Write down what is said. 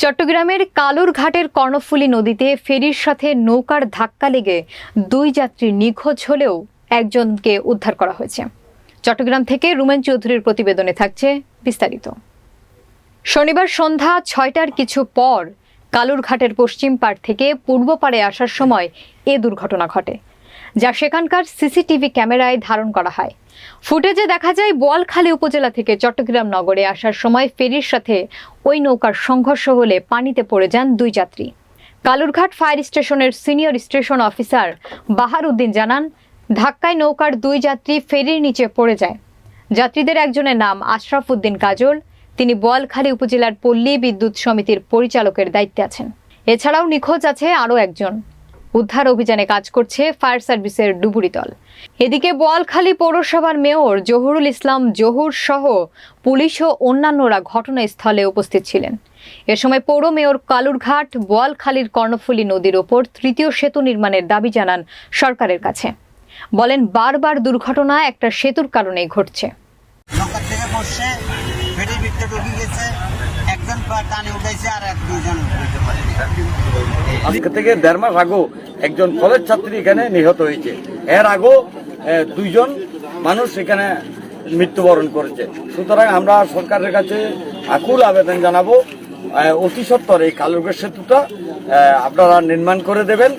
চট্টগ্রামের কালুরঘাটের কর্ণফুলী নদীতে ফেরির সাথে নৌকার ধাক্কা লেগে দুই যাত্রী নিখোঁজ হলেও একজনকে উদ্ধার করা হয়েছে। চট্টগ্রাম থেকে রুমেন চৌধুরীর প্রতিবেদনে থাকছে বিস্তারিত। শনিবার সন্ধ্যা ছয়টার কিছু পর কালুরঘাটের পশ্চিম পাড় থেকে পূর্ব পাড়ে আসার সময় এ দুর্ঘটনা ঘটে। যা সেখানকার সিসিটিভি ক্যামেরায় ধারণ করা হয়। ফুটেজে দেখা যায়, বোয়ালখালী উপজেলা থেকে চট্টগ্রাম নগরে আসার সময় ফেরির সাথে ওই নৌকার সংঘর্ষ হলে পানিতে পড়ে যান দুই যাত্রী। কালুরঘাট ফায়ার স্টেশনের senior station officer Bahar Uddin জানান, ধাক্কায় নৌকার দুই যাত্রী ফেরির নিচে পড়ে যায়। যাত্রীদের একজনের নাম আশরাফ উদ্দিন কাজল, তিনি বোয়ালখালী উপজেলার পল্লী বিদ্যুৎ সমিতির পরিচালকের দায়িত্বে আছেন। এছাড়াও নিখোঁজ আছে আরও একজন। উদ্ধার অভিযানে কাজ করছে ফায়ার সার্ভিসের ডুবুরি দল। এদিকে বোয়ালখালী পৌরসভার মেয়র জহুরুল ইসলাম জহুর সহ পুলিশ ও অন্যান্যরা ঘটনাস্থলে উপস্থিত ছিলেন। এ সময় পৌর মেয়র কালুরঘাট বোয়ালখালীর কর্ণফুলী নদীর ওপর তৃতীয় সেতু নির্মাণের দাবি জানান সরকারের কাছে। বলেন, বারবার দুর্ঘটনা একটা সেতুর কারণেই ঘটছে। একজন আজকে থেকে দেড় মাস আগেও একজন কলেজ ছাত্রী এখানে নিহত হয়েছে। এর আগেও দুইজন মানুষ এখানে মৃত্যুবরণ করেছে। সুতরাং আমরা সরকারের কাছে আকুল আবেদন জানাব অতি সত্বর এই কালুগের সেতুটা আপনারা নির্মাণ করে দেবেন।